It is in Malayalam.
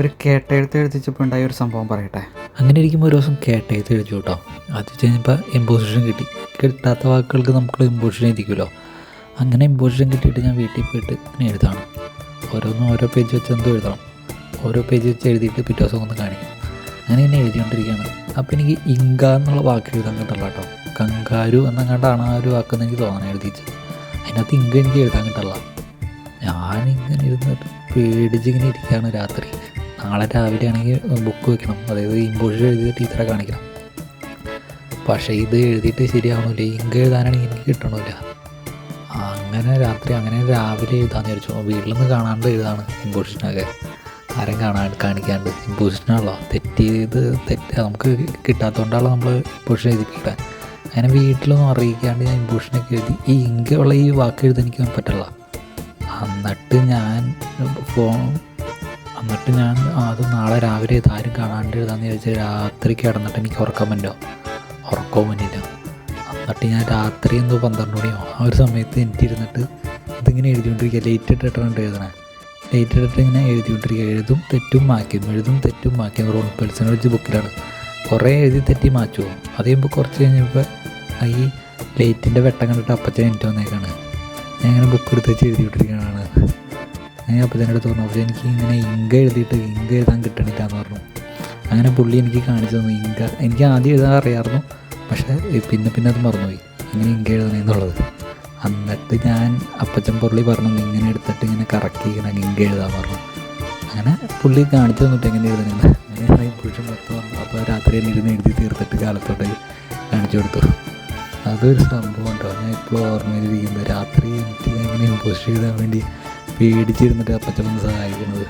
ഒരു കേട്ടെഴുത്ത് എഴുതിച്ചപ്പോൾ ഉണ്ടായ ഒരു സംഭവം പറയട്ടെ. അങ്ങനെ ഇരിക്കുമ്പോൾ ഒരു ദിവസം കേട്ടെഴുത്ത് എഴുതി കേട്ടോ അത് കഴിഞ്ഞപ്പോൾ എംബോസിഷൻ കിട്ടി. കിട്ടാത്ത വാക്കുകൾക്ക് നമുക്ക് എംബോസിഷൻ എഴുതിക്കുമല്ലോ. അങ്ങനെ എംബോസിഷൻ കിട്ടിയിട്ട് ഞാൻ വീട്ടിൽ പോയിട്ട് ഇങ്ങനെ എഴുതാണ്. ഓരോന്നും ഓരോ പേജ് വെച്ച് എന്തോ എഴുതണം. ഓരോ പേജ് വെച്ച് എഴുതിയിട്ട് പിറ്റേ ദിവസം ഒന്ന് കാണിക്കും. അങ്ങനെ ഇങ്ങനെ എഴുതിക്കൊണ്ടിരിക്കുകയാണ്. അപ്പോൾ എനിക്ക് ഇങ്ക എന്നുള്ള വാക്ക് എഴുതാൻ കിട്ടില്ല കേട്ടോ കങ്കാരു എന്നങ്ങാണ്ടാണ് ആ ഒരു വാക്കെന്ന് എനിക്ക് തോന്നണം എഴുതിച്ച്. അതിനകത്ത് ഇങ്ക എനിക്ക് എഴുതാൻ കിട്ടില്ല ഞാനിങ്ങനെ ഇരുന്നിട്ട് പേടിച്ചിങ്ങനെ ഇരിക്കുകയാണ് രാത്രി. നാളെ രാവിലെ ആണെങ്കിൽ ബുക്ക് വെക്കണം. അതായത് ഇമ്പോഷൻ എഴുതി ടീച്ചറെ കാണിക്കണം. പക്ഷേ ഇത് എഴുതിയിട്ട് ശരിയാവണമില്ല ഇങ്ക് എഴുതാനാണെങ്കിൽ എനിക്ക് കിട്ടണമില്ല അങ്ങനെ രാത്രി അങ്ങനെ രാവിലെ എഴുതാമെന്ന് വിചാരിച്ചു. വീട്ടിൽ നിന്ന് കാണാണ്ട് എഴുതാണ് ഇമ്പോഷനൊക്കെ ആരും കാണാൻ കാണിക്കാണ്ട്. ഇമ്പോഷനാണല്ലോ തെറ്റ് ചെയ്ത് തെറ്റ് നമുക്ക് കിട്ടാത്തതുകൊണ്ടാണ് നമ്മൾ ഇമ്പോഷൻ എഴുതിപ്പിക്കാൻ അങ്ങനെ വീട്ടിലൊന്നും അറിയിക്കാണ്ട് ഞാൻ ഇമ്പോഷനൊക്കെ എഴുതി. ഈ ഇങ്കുള്ള ഈ വാക്ക് എഴുതാൻ എനിക്ക് പറ്റില്ല എന്നിട്ട് ഞാൻ ഫോൺ എന്നിട്ട് ഞാൻ അത് നാളെ രാവിലെ ഇതാരും കാണാണ്ട് ചോദിച്ചാൽ രാത്രി കിടന്നിട്ട് എനിക്ക് ഉറക്കം പറ്റോ ഉറക്കവും പറ്റില്ല എന്നിട്ട് ഞാൻ രാത്രി എന്തോ പന്ത്രണ്ട് മണിയോ ആ ഒരു സമയത്ത് എനിക്ക് ഇരുന്നിട്ട് ഇതിങ്ങനെ എഴുതിക്കൊണ്ടിരിക്കുക. ലേറ്റ് ഇട്ടിട്ടുണ്ട് എഴുതണേ. ലേറ്റ് ഇട്ടിട്ട് ഇങ്ങനെ എഴുതിക്കൊണ്ടിരിക്കുക. എഴുതും തെറ്റും മാക്കും എഴുതും തെറ്റും മാക്കും റോൺ പെൽസിനെ വെച്ച് ബുക്കിലാണ്. കുറേ എഴുതി തെറ്റി മാച്ചു അത് കഴിയുമ്പോൾ കുറച്ച് കഴിഞ്ഞപ്പോൾ ഈ ലേറ്റിന്റെ വെട്ടം കണ്ടിട്ട് അപ്പച്ചൻ എനിക്ക് വന്നേക്കാണ്. ഞാൻ ഇങ്ങനെ ബുക്ക് എടുത്ത് വെച്ച് എഴുതിക്കൊണ്ടിരിക്കുകയാണ്. ഞാൻ അപ്പോൾ തന്നെ അടുത്ത് പറഞ്ഞു അപ്പോൾ എനിക്ക് ഇങ്ങനെ ഇങ്ക എഴുതിയിട്ട് ഇങ്ക എഴുതാൻ കിട്ടണില്ല എന്ന് പറഞ്ഞു. അങ്ങനെ പുള്ളി എനിക്ക് കാണിച്ചു തന്നു ഇങ്ക. എനിക്ക് ആദ്യം എഴുതാൻ അറിയാമായിരുന്നു പക്ഷേ പിന്നെ പിന്നെ അത് മറന്നുപോയി. ഇങ്ങനെ ഇങ്ക എഴുതണമെന്നുള്ളത് എന്നിട്ട് ഞാൻ അപ്പച്ചൻ പുള്ളി പറഞ്ഞു ഇങ്ങനെ എടുത്തിട്ട് ഇങ്ങനെ കറക്കി ഇങ്ങനെ ഇങ്ക എഴുതാൻ പറഞ്ഞു. അങ്ങനെ പുള്ളി കാണിച്ചു തന്നിട്ട് എങ്ങനെ എഴുതണമെന്ന് അങ്ങനെ പുരുഷൻ പത്ത് പറഞ്ഞു അപ്പോൾ രാത്രി ഇരുന്ന് എഴുതി തീർത്തിട്ട് കാലത്തോട്ട് കാണിച്ചു കൊടുത്തു. അതൊരു സംഭവം ഉണ്ടോ ഞാൻ ഇപ്പോൾ ഓർമ്മയിലിരിക്കുന്നത് രാത്രി എനിക്ക് എങ്ങനെ ഇമ്പോസ്റ്റ് ചെയ്താൻ വേണ്ടി പേടിച്ചിരുന്നിട്ട് അപ്പച്ചൻ സഹായിക്കുന്നത്.